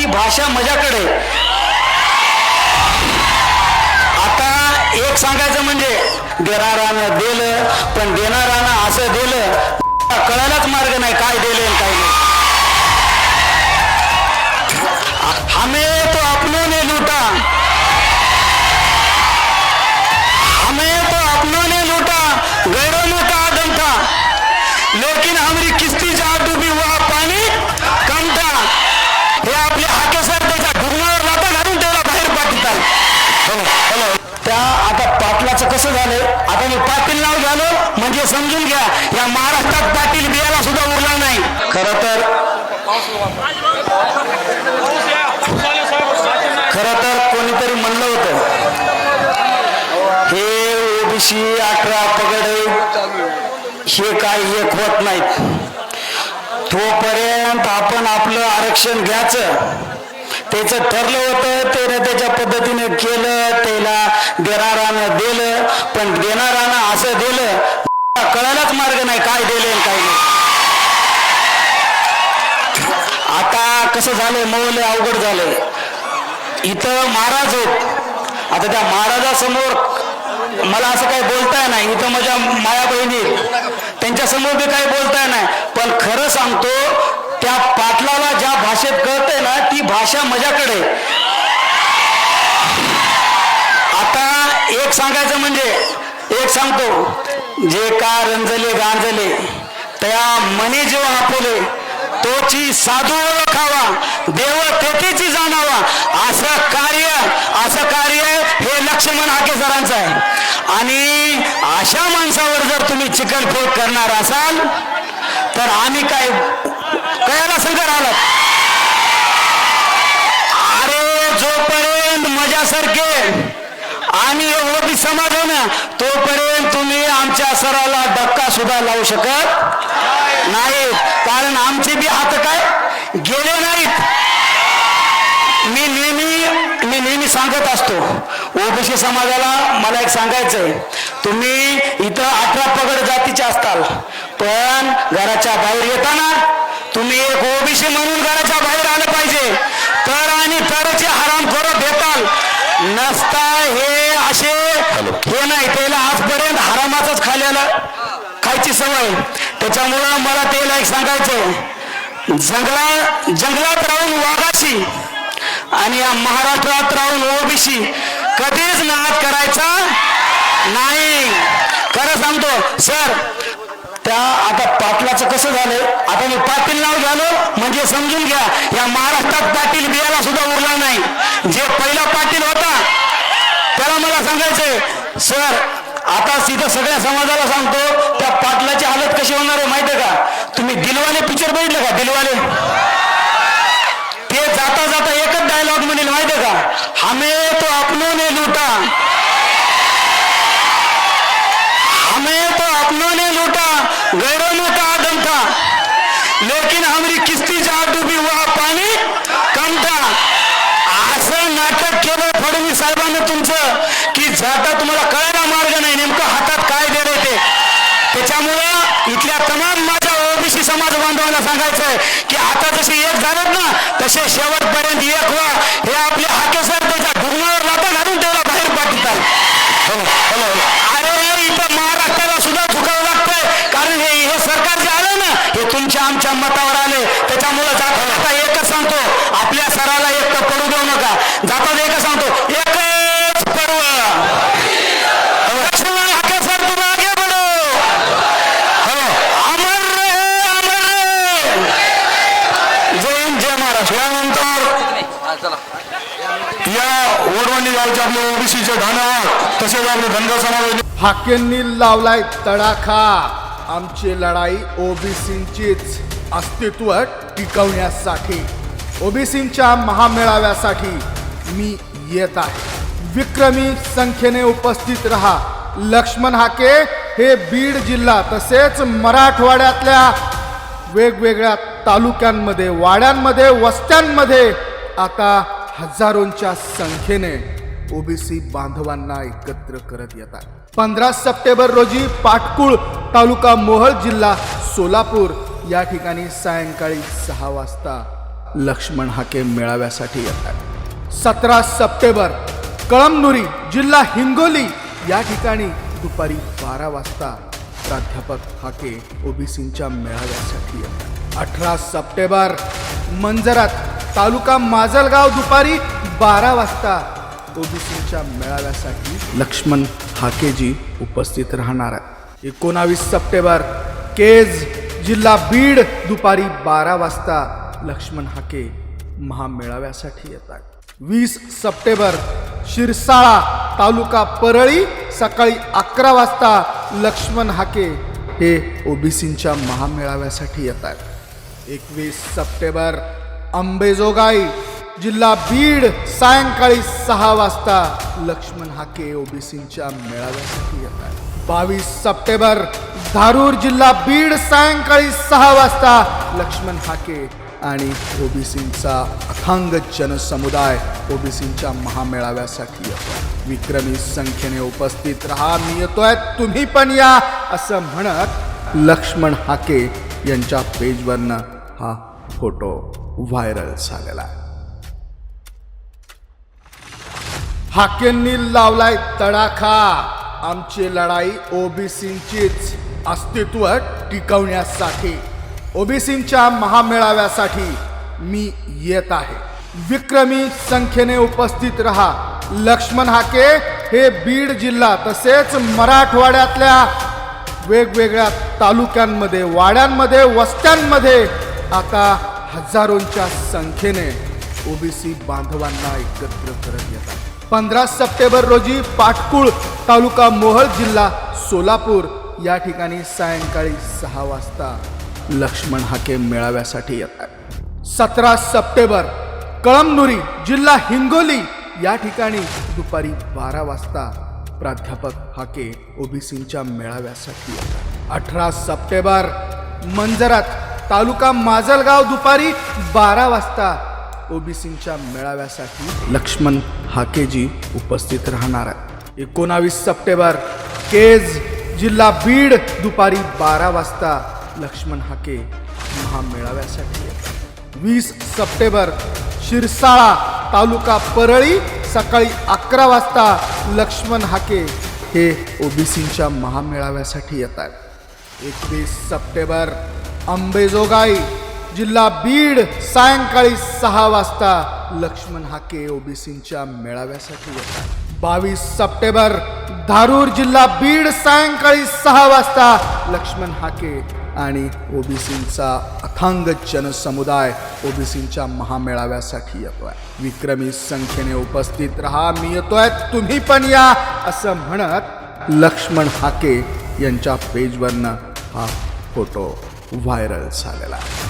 ती भाषा माझ्याकडे. आता एक सांगायचं म्हणजे देणारानं दिलं पण देणारानं असं दिलं कळायलाच मार्ग नाही काय दिले काय नाही. ओबीसी अठरा पगड. हे काय एक होत नाहीत. तोपर्यंत आपण आपलं आरक्षण घ्यायचं. त्याचं ठरलं होतं त्याने त्याच्या पद्धतीने केलं त्याला देणारानं दिलं पण देणारानं असं दिलं कळायलाच मार्ग नाही काय दिले काय नाही. आता कसं झालंय मौले अवघड झालंय. इथं महाराज होत आता त्या महाराजासमोर मला असं काही बोलताय नाही. इथं माझ्या माया बहिणी त्यांच्यासमोर बी काही बोलताय नाही. पण खरं सांगतो त्या पाटलाला ज्या भाषेत कळतंय ना ती भाषा माझ्याकडे आता एक सांगायचं म्हणजे एक सांगतो. जे का रंजले गांजले त्या मने जेव्हा आपुले तोची साधू ओळखावा देव तेथेची जाणावा असं काय लक्ष्मण हाके सरांचा आहे. आणि अशा माणसावर जर तुम्ही चिकनफोड करणार असाल तर आम्ही काय कळायला संकर आलात अरे जोपर्यंत माझ्यासारखे आणि ओबी समाज आहे ना तोपर्यंत तुम्ही आमच्या सराला धक्का सुद्धा लावू शकत नाही. कारण आमचे बी हात काय? गेले नाहीत. मी नेहमी मी नेहमी सांगत असतो. ओबीसी समाजाला मला एक सांगायचंय. तुम्ही इथं अठरा पगड जातीचे असताल पण घराच्या बाहेर येताना तुम्ही एक ओबीसी म्हणून घराच्या बाहेर आलं पाहिजे. तर आणि तरचे हराम करत भेटाल. नसता हे असे हे नाही त्याला आजपर्यंत हरामाच खाल्लेलं खायची सवय. त्याच्यामुळं मला त्याला एक सांगायचं जंगला जंगलात राहून वाघाशी आणि या महाराष्ट्रात राहून ओबीसी कधीच नाद करायचा नाही. खरं सांगतो सर त्या आता पाटलाचं कसं झालं आता मी पाटील नाव झालो म्हणजे समजून घ्या या महाराष्ट्रात पाटील बियाला सुद्धा उरला नाही. जे पहिला पाटील होता त्याला मला सांगायचंय सर आता तिथं सगळ्या समाजाला सांगतो त्या पाटलाची हालत कशी होणार आहे माहितीये का? तुम्ही दिलवाले पिक्चर बघितलं का दिलवाले? ते जाता जाता डायलॉग म्हणेल माहिती का हमें तो अपनों ने लूटा। हमें तो अपनों ने लूटा। गैरों में का आदम था। लेकिन हमारी किस्ती जहाँ डूबी हुआ पाणी कम था। असं नाटक केलं फडणवीस साहेबांनी तुमचं की जाता तुम्हाला कळायला मार्ग नाही नेमकं हातात काय दे ते त्याच्यामुळं इथल्या तमाम माझ्या ओबीसी समाज बांधवांना सांगायचंय की आता जसे एक झालेत ना तसे शेवट एक व्हा हे आपले हाके सर त्याच्या ढुंगणावर लाता घालून त्याला बाहेर पाठवतात अरे इथं महाराष्ट्राला सुद्धा झुकावं लागतंय कारण हे हे सरकार जे आलं ना हे तुमच्या मतावर आले. त्याच्यामुळं जाता एकच सांगतो. आपल्या सराला एक पडू देऊ नका. जाता एकच सांगतो. एकच पर्व हो. या वडवणी गावच्या आपल्या ओबीसीच्या तसेच आपले धनगर समाज हाकेंनी लावलाय तडाखा. आमची लढाई ओबीसींचीच. अस्तित्व टिकवण्यासाठी ओबीसींच्या महामेळाव्यासाठी मी येत आहे. विक्रमी संख्येने उपस्थित रहा. लक्ष्मण हाके हे बीड जिल्हा तसेच मराठवाड्यातल्या वेगवेगळ्या तालुक्यांमध्ये वाड्यांमध्ये वस्त्यांमध्ये आता हजारोंच्या संख्येने ओबीसी बांधवांना एकत्र करत येतात पंधरा सप्टेंबर रोजी पाटकुळ तालुका मोहळ जिल्हा सोलापूर या ठिकाणी सायंकाळी सहा वाजता लक्ष्मण हाके मेळाव्यासाठी येतात. सतरा सप्टेंबर कळमनुरी जिल्हा हिंगोली या ठिकाणी दुपारी बारा वाजता प्राध्यापक हाके ओबीसींच्या मेळाव्यासाठी येतात. अठरा सप्टेंबर मंजरात तालुका माजलगाव दुपारी बारा वाजता ओबीसींच्या मेळाव्यासाठी लक्ष्मण हाकेजी उपस्थित राहणार आहेत. एकोणावीस सप्टेंबर केज जिल्हा बीड दुपारी बारा वाजता लक्ष्मण हाके महामेळाव्यासाठी येतात. वीस सप्टेंबर शिरसाळा तालुका परळी सकाळी अकरा वाजता लक्ष्मण हाके हे ओबीसींच्या महामेळाव्यासाठी येतात. एकवीस सप्टेंबर अंबेजोगाई जिल्हा बीड सायंकाळी सहा वाजता लक्ष्मण हाके ओबीसींच्या मेळाव्यासाठी येतात. बावीस सप्टेंबर धारूर जिल्हा बीड सायंकाळी सहा वाजता लक्ष्मण हाके आणि ओबीसींचा अथांग जनसमुदाय ओबीसींच्या महामेळाव्यासाठी विक्रमी संख्येने उपस्थित राहा. मी येतोय तुम्ही पण या असं म्हणत लक्ष्मण हाके यांच्या पेजवरनं हा फोटो व्हायरल झालेला आहे. हाकेंनी लावलाय तडाखा. आमची लढाई ओबीसींचीच अस्तित्व टिकवण्यासाठी ओबीसींच्या महामेळाव्यासाठी मी येत आहे. विक्रमी संख्येने उपस्थित रहा. लक्ष्मण हाके हे बीड जिल्हा तसेच मराठवाड्यातल्या वेगवेगळ्या तालुक्यांमध्ये वाड्यांमध्ये वस्त्यांमध्ये आता हजारोंच्या संख्येने ओबीसी बांधवांना एकत्र करत येतात. पंधरा सप्टेंबर रोजी पाटकुळ तालुका मोहळ जिल्हा सोलापूर. या ठिकाणी सायंकाळी सहा वाजता लक्ष्मण हाके मेळाव्यासाठी येतात. सतरा सप्टेंबर कळमनुरी जिल्हा हिंगोली या ठिकाणी दुपारी बारा वाजता प्राध्यापक हाके ओबीसींच्या मेळाव्यासाठी येतात. अठरा सप्टेंबर मंजरात तालुका माजलगाव दुपारी बारा वाजता ओबीसींच्या मेळाव्यासाठी लक्ष्मण हाकेजी उपस्थित राहणार आहेत. एकोणावीस सप्टेंबर केज जिल्हा बीड दुपारी बारा वाजता लक्ष्मण हाके महामेळाव्यासाठी वीस सप्टेंबर शिरसाळा तालुका परळी सकाळी अकरा वाजता लक्ष्मण हाके हे ओबीसींच्या महामेळाव्यासाठी येतात एकवीस सप्टेंबर अंबेजोगाई जिल्हा बीड सायंकाळी सहा वाजता लक्ष्मण हाके ओबीसींच्या मेळाव्यासाठी येतात. बावीस सप्टेंबर धारूर जिल्हा बीड सायंकाळी सहा वाजता लक्ष्मण हाके आणि ओबीसींचा अथांग जनसमुदाय ओबीसींच्या महामेळाव्यासाठी येतोय. विक्रमी संख्येने उपस्थित राहा मी येतोय तुम्ही पण या असं म्हणत लक्ष्मण हाके यांच्या पेजवरनं हा फोटो व्हायरल झालेला आहे.